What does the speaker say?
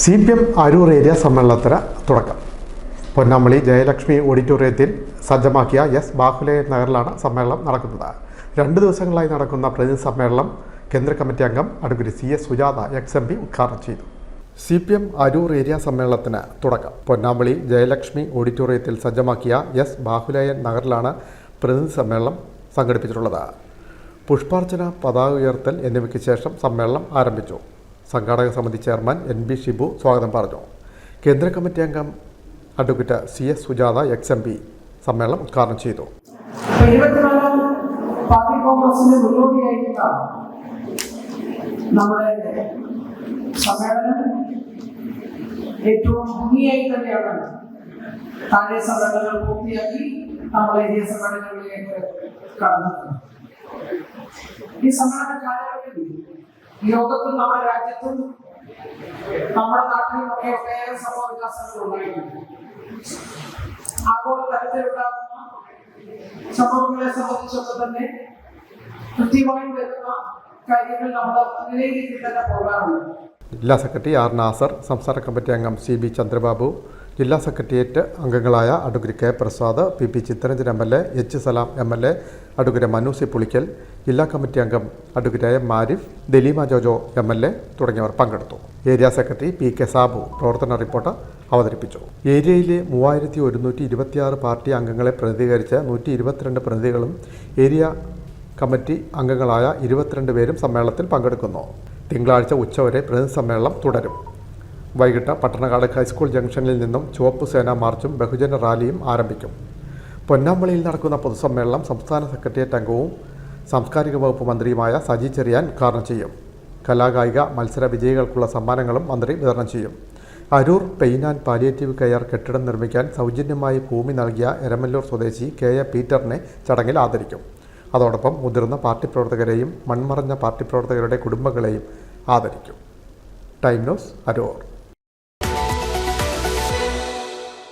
C P M Aroor area സമ്മേളനത്തിന് തുടക്കം. പൊന്നാമളി ജയലക്ഷ്മി ഓഡിറ്റോറിയത്തിൽ സജ്ജമാക്കിയ എസ് ബാഹുലേ നഗറിലാണ് സമ്മേളനം നടക്കുന്നത്. രണ്ട് ദിവസങ്ങളായി നടക്കുന്ന പ്രതിനിധി സമ്മേളനം കേന്ദ്ര കമ്മിറ്റി അംഗം advocate C S Sujatha ex M P ഉദ്ഘാടനം ചെയ്തു. C P M Aroor area സമ്മേളനത്തിന് തുടക്കം. പൊന്നാമളി ജയലക്ഷ്മി ഓഡിറ്റോറിയത്തിൽ സജ്ജമാക്കിയ എസ് ബാഹുലയൻ നഗറിലാണ് പ്രതിനിധി സമ്മേളനം സംഘടിപ്പിച്ചിട്ടുള്ളത്. പുഷ്പാർച്ചന പതാക ഉയർത്തൽ എന്നിവയ്ക്ക് ശേഷം സമ്മേളനം ആരംഭിച്ചു. സംഘാടക സമിതി ചെയർമാൻ എൻ ബി ഷിബു സ്വാഗതം പറഞ്ഞു. കേന്ദ്ര കമ്മിറ്റി അംഗം advocate C S Sujatha ex M P സമ്മേളനം ഉദ്ഘാടനം ചെയ്തു. പാർട്ടി നമ്മുടെ സമ്മേളനം ഏറ്റവും ഈ സമ്മേളന ലോകത്തും നമ്മുടെ രാജ്യത്തും നമ്മുടെ നാട്ടിലും ഒക്കെ ഒട്ടേറെ സംഭവ ഉണ്ടായിട്ടുണ്ട്. ആഗോള തലത്തിലുണ്ടാകുന്ന സംഭവങ്ങളെ സംബന്ധിച്ചൊക്കെ തന്നെ കൃത്യമായി വരുന്ന കാര്യങ്ങൾ നമ്മൾ വിലയിരുത്തി തന്നെ പോകാറുണ്ട്. ജില്ലാ സെക്രട്ടറി ആർ നാസർ സംസ്ഥാന കമ്മിറ്റി അംഗം സി ബി ചന്ദ്രബാബു ജില്ലാ സെക്രട്ടേറിയറ്റ് അംഗങ്ങളായ advocate K Prasad P P Chitharanjan M L A H Salam M L A advocate Manu C Pulikkal ജില്ലാ കമ്മിറ്റി അംഗം advocate M Marif Daleema Jojo M L A തുടങ്ങിയവർ പങ്കെടുത്തു. Area secretary P K Sabu പ്രവർത്തന report അവതരിപ്പിച്ചു. ഏരിയയിലെ മൂവായിരത്തി ഒരുന്നൂറ്റി ഇരുപത്തിയാറ് പാർട്ടി അംഗങ്ങളെ പ്രതിനിധീകരിച്ച് നൂറ്റി ഇരുപത്തിരണ്ട് പ്രതിനിധികളും ഏരിയ കമ്മിറ്റി അംഗങ്ങളായ ഇരുപത്തിരണ്ട് പേരും സമ്മേളനത്തിൽ പങ്കെടുക്കുന്നു. തിങ്കളാഴ്ച ഉച്ചവരെ പ്രതിനിധി സമ്മേളനം തുടരും. വൈകിട്ട് പട്ടണക്കാട് ഹൈസ്കൂൾ ജംഗ്ഷനിൽ നിന്നും ചുവപ്പ് സേനാ മാർച്ചും ബഹുജന റാലിയും ആരംഭിക്കും. പൊന്നാമ്പളിയിൽ നടക്കുന്ന പൊതുസമ്മേളനം സംസ്ഥാന സെക്രട്ടേറിയറ്റ് അംഗവും സാംസ്കാരിക വകുപ്പ് മന്ത്രിയുമായ സജി ചെറിയാൻ ഉദ്ഘാടനം ചെയ്യും. കലാകായിക മത്സര വിജയികൾക്കുള്ള സമ്മാനങ്ങളും മന്ത്രി വിതരണം ചെയ്യും. Aroor pain and palliative care കെട്ടിടം നിർമ്മിക്കാൻ സൗജന്യമായി ഭൂമി നൽകിയ എരമല്ലൂർ സ്വദേശി കെ എ പീറ്ററിനെ ചടങ്ങിൽ ആദരിക്കും. അതോടൊപ്പം മുതിർന്ന പാർട്ടി പ്രവർത്തകരെയും മൺമറഞ്ഞ പാർട്ടി പ്രവർത്തകരുടെ കുടുംബങ്ങളെയും ആദരിക്കും. Time News Aroor.